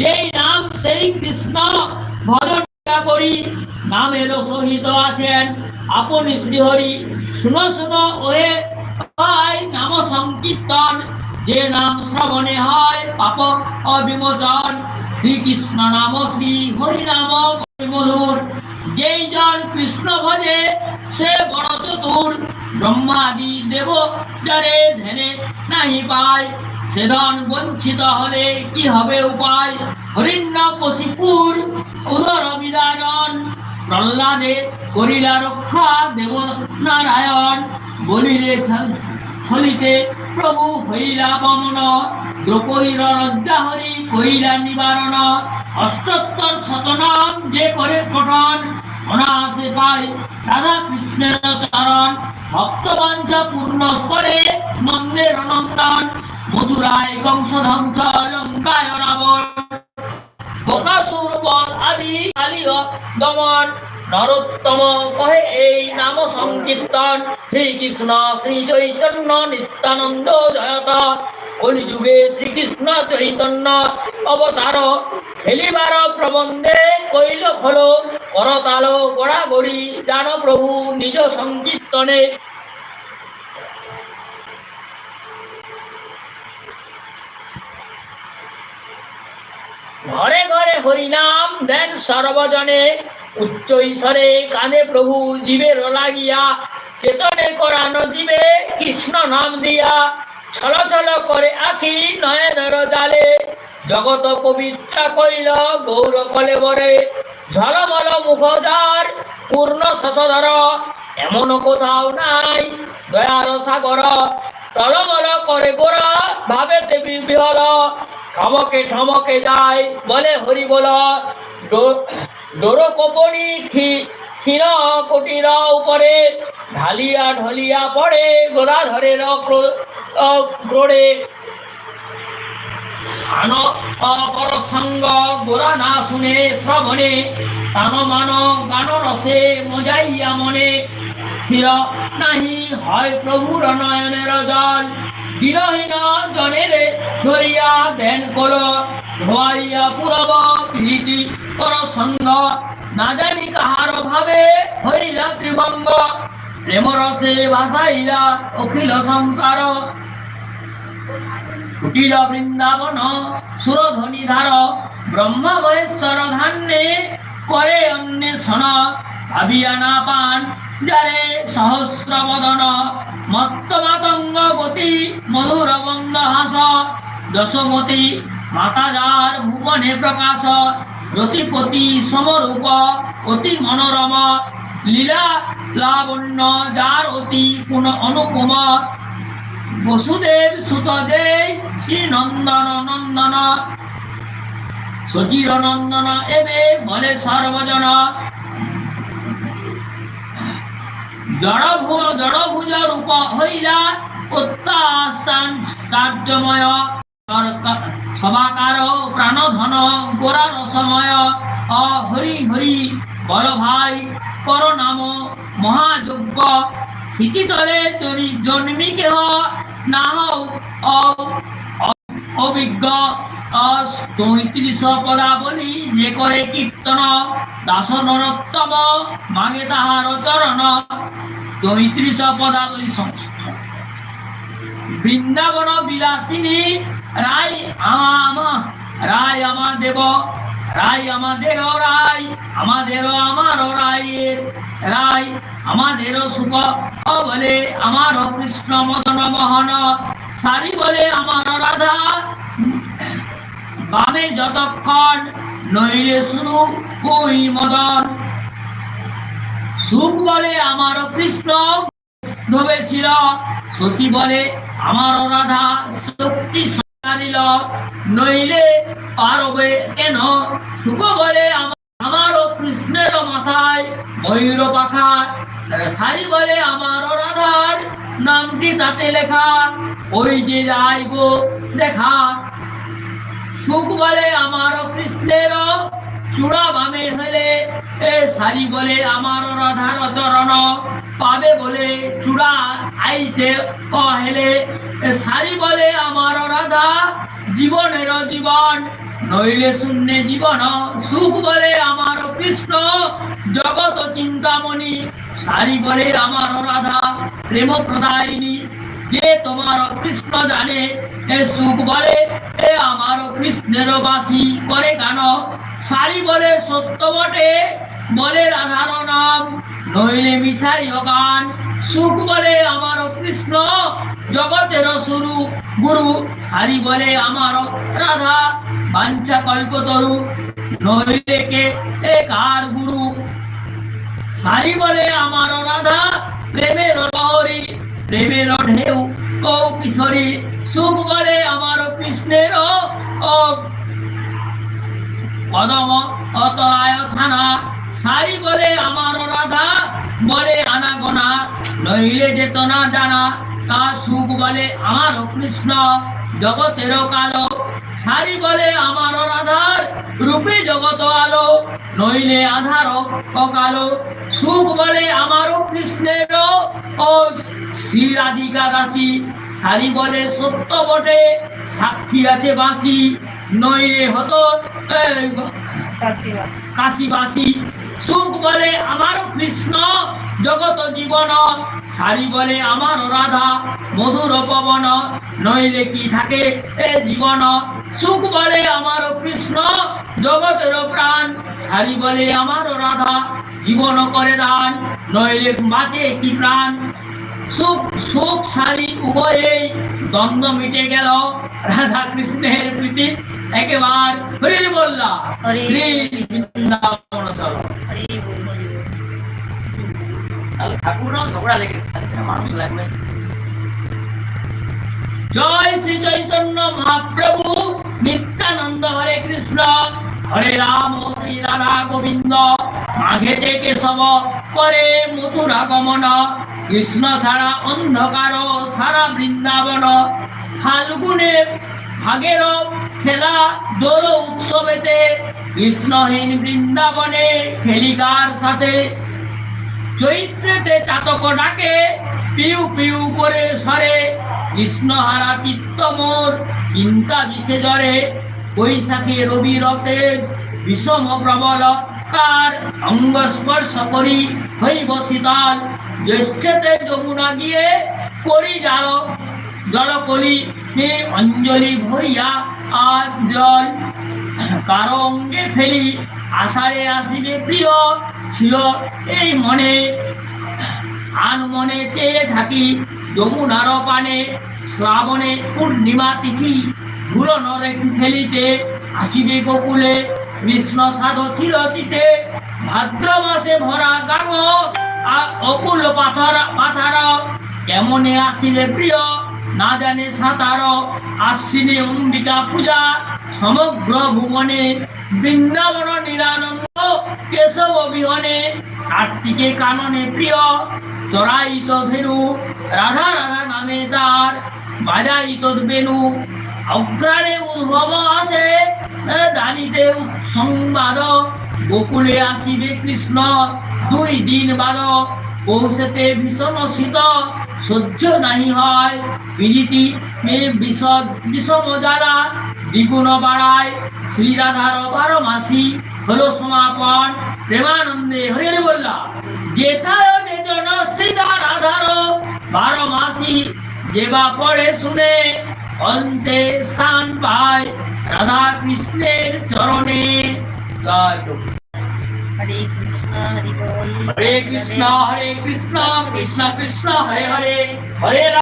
যেই নাম সেই কৃষ্ণ ভজন করি নামের সহিত আছেন। আপনি শ্রীহরি, শুনো শুনো, ওহে নাম সংকীর্তন। যে নাম শ্রবণে হয় পাপ অবিমোচন। শ্রীকৃষ্ণ নাম শ্রী, হরি নাম মধুর। যেই জন কৃষ্ণ ভজে, সে বড় চতুর। ব্রহ্মাদি দেব যারে ধ্যানে নাহি পায়। সেদন বঞ্চিত হলে কি হবে উপায়? হরিণ্য পশিপুর উদর বিদারণ। প্রহ্লাদে করিলা রক্ষা দেব নারায়ণ। বলিলে ছলিতে প্রভু হইলা পমন দ্রৌপদীর লজ্জা হরি কইলা নিবারণ। অষ্টোত্তর শতনাম যে করে পঠন, অনায়াসে পাই রাধা কৃষ্ণের চরণ। ভক্তবাঞ্ছা পূর্ণ করে নন্দের নন্দন। মধুরায় লঙ্কায় রাবণ বকাসুর বল আদি কালীয় দমন। নরোত্তম কহে এই নাম সংকীর্তন। শ্রীকৃষ্ণ শ্রী চৈতন্য নিত্যানন্দ জয়ত। কলিযুগে শ্রীকৃষ্ণ চৈতন্য অবতার। খেলিবার প্রবন্ধে কৈল খোল করতাল, গড়াগড়ি জান প্রভু নিজ সংকীর্তনে ঘরে ঘরে হরিনাম দেন সর্বজনে। উচ্চ ঈশ্বরে কানে প্রভু জীবের লাগিয়া চেতনে করানো দিবে কৃষ্ণ নাম দিয়া। ছল ছল করে আখি নয়নের জালে, জগত পবিত্র কইল গৌর কলে বরে। ঝলমল মুখদার পূর্ণ শশধর, এমন কোথাও নাই দয়ার সাগর। টলমল করে গোরা, ভাবে দেবী বিহল। ঠমকে ঠমকে যায়, বলে, হরি বল ডোর কোপনি ক্ষীণ কোটির উপরে, ঢালিয়া ঢলিয়া পড়ে গোদা ধরে ক্রোড়ে আন অপর সঙ্গ গোরা না শুনে শ্রবণে তান মান গান রসে মজাইয়া মনে স্থির নাহি হয় প্রভুর নয়নের জল। বিরহীন জনের ধরিয়া দেন কল, ধোয়াইয়া পুরব প্রীতি পর সঙ্গ না জানি কাহার ভাবে হইলা ত্রিভঙ্গ প্রেম রসে ভাসাইলা অখিল সংসার। কুটিল বৃন্দাবন, সুরধ্বনি ধার ব্রহ্মা মহেশ্বর ধান্যে করে অন্বেষণ। ভাবিয়া না পান যারে সহস্র বদন মত্ত মাতঙ্গ গতি মধুর বন্দ হাস যশমতী মাতা যার ভুবনে প্রকাশ, রতিপতি সমরূপ, অতি মনোরম, লীলা লাবণ্য, যার অতি কোন অনুপম। বসুদেব সুতদেব শ্রী নন্দন নন্দন সচির নন্দন এবে বলে সর্বজন। জড়ভূৰ জড়ভূজৰ ৰূপ হৈয়া উত্তাচাৰ্যময় সভাকাৰ প্ৰাণধন গোৰাৰসময় অ হৰি হৰি বৰ ভাই কৰ নাম মহাযজ্ঞ। সিকিতৰে জনি জন্মিকেহ নাহ অভিজ্ঞ। পঁয়ত্রিশ পদাবলী যে করে কীর্তন দাস নরোত্তম মাগে তাহার চরণ। পঁয়ত্রিশ পদাবলী সংস্কৃত। বৃন্দাবন বিলাসিনী, রায় আমা রায় আমা দেব রায় আমাদের রায়, আমাদের আমার রায়ের রায়, আমাদের সুখ বলে আমার কৃষ্ণ মদন মোহন। সারি বলে আমার রাধা বামে যতক্ষণ নইলে শুরু ওই মদন। সুখ বলে আমার কৃষ্ণ ধবেছিল শশী বলে আমার রাধা শক্তি নইলে পারবে কেন? সুখ বলে আমার আমারও কৃষ্ণের মাথায় ময়ূর পাখা। সারি বলে আমার রাধার নামটি তাতে লেখা। ওই যে যাইব দেখা। সুখ বলে আমার কৃষ্ণের, চূড়া বামে হলে এ সারি বলে আমার রাধার চরণ পাবে বলে চূড়া আইতে হেলে এ সারি বলে আমার রাধা জীবনের জীবন। নইলে শূন্যে জীবন, সুখ বলে আমার কৃষ্ণ জগত চিন্তামণি। সারি বলে আমার রাধা প্রেম প্রদায়িনী যে তোমার কৃষ্ণ জানে এ সুখ বলে এ আমার কৃষ্ণের বাসী করে গান সারি বলে সত্য বটে, বলে রাধার নাম, নইলে মিছাই গান। সুখ বলে আমার কৃষ্ণ, জগতের শুরু গুরু। সারি বলে আমার রাধা, বাঞ্ছা কল্পতরু নইলে কে এ কার গুরু? সারি বলে আমার রাধা, প্রেমের লহরি প্রেমের ঢেউ। ও কিশোরী সুখ বলে আমার কৃষ্ণের কদম অতরায় থানা সারি বলে আমার রাধা, বলে আনা গোনা নইলে যেত না জানা, তা সুখ বলে আমার কৃষ্ণ। জগতের কালো। সারি বলে আমার রাধার রূপে জগত আলো নইলে আধার অকালো। সুখ বলে আমারও কৃষ্ণের। ও শ্রী রাধিকা দাসী সারি বলে সত্য বটে সাক্ষী আছে বাসি নইলে হতো এই, কাশিবাসী। সুখ বলে আমার কৃষ্ণ জগত জীবন। সারি বলে আমার রাধা মধুর পবন নইলে কি থাকে এ জীবন? সুখ বলে আমার কৃষ্ণ জগতের প্রাণ। সারি বলে আমার রাধা জীবন করে দান নইলে বাঁচে কি প্রাণ? সুখ সুখ সারি উভয়েই দ্বন্দ্ব মিটে গেল। রাধা কৃষ্ণের প্রীতি একেবার হরি বললা শ্রী বৃন্দাবন চলো। ঠাকুররাও ঝগড়া লেগেছে মানুষ লাগবে। জয় শ্রী চৈতন্য মহাপ্রভু। নিত্যানন্দ হরে কৃষ্ণ, হরে রাম, শ্রী রাধা গোবিন্দ। মাঘেতে কেশব করে মথুরা গমন কৃষ্ণ ছাড়া অন্ধকার সারা বৃন্দাবন। ফাল্গুনে ভাগের খেলা দোল উৎসবেতে কৃষ্ণহীন বৃন্দাবনে খেলিকার সাথে। চৈত্রেতে চাতক ডাকে, পিউ পিউ করে সরে কৃষ্ণহারা চিত্ত মোর, চিন্তা বিষে জরে বৈশাখী রবি রতে বিষম প্রবল কার অঙ্গ স্পর্শ করি হইব শীতল। জ্যৈষ্ঠতে যমুনা গিয়ে করি জাল, জল করি হে অঞ্জলি ভরিয়া আজ জল। কারও অঙ্গে ফেলি, আষাঢ়ে আসিবে প্রিয়, ছিল এই মনে। আন মনে চেয়ে থাকি যমুনার পানে শ্রাবণে পূর্ণিমা তিথি ধুলো নরে ফেলিতে আসিবে গোকুলে, কৃষ্ণ সাধ ছিল তিতে ভাদ্র মাসে ভরা গাম অকুল পাথর, পাথার। কেমনে আসিলে প্রিয়? না জানে সাঁতার। আশ্বিনে অম্বিকা পূজা, সমগ্র ভুবনে বৃন্দাবন নিরানন্দ কেশব বিহনে কার্তিকে কাননে প্রিয়। চড়াইত ধেনু, রাধা রাধা নামে তার, বাজাইত বেনু। অগ্রাণে উদ্ভব আসে দানিতে সংবাদ, গোকুলে আসিবে কৃষ্ণ, দুই দিন বাদ কৌশেতে ভীষণ শীত, সহ্য নাহি হয় বিষদ বিষম জ্বালা, দ্বিগুণ বাড়ায়, শ্রীরাধার বারো মাসি হলো সমাপন প্রেমানন্দে হরে হরে বললা যেথায় যেজন শ্রীধা রাধার বারো মাসি যেবা পড়ে শুনে অন্তে স্থান পায় রাধা কৃষ্ণের চরণে। জয় হরে কৃষ্ণ হরে কৃষ্ণ হরে কৃষ্ণ কৃষ্ণ কৃষ্ণ হরে হরে। হরে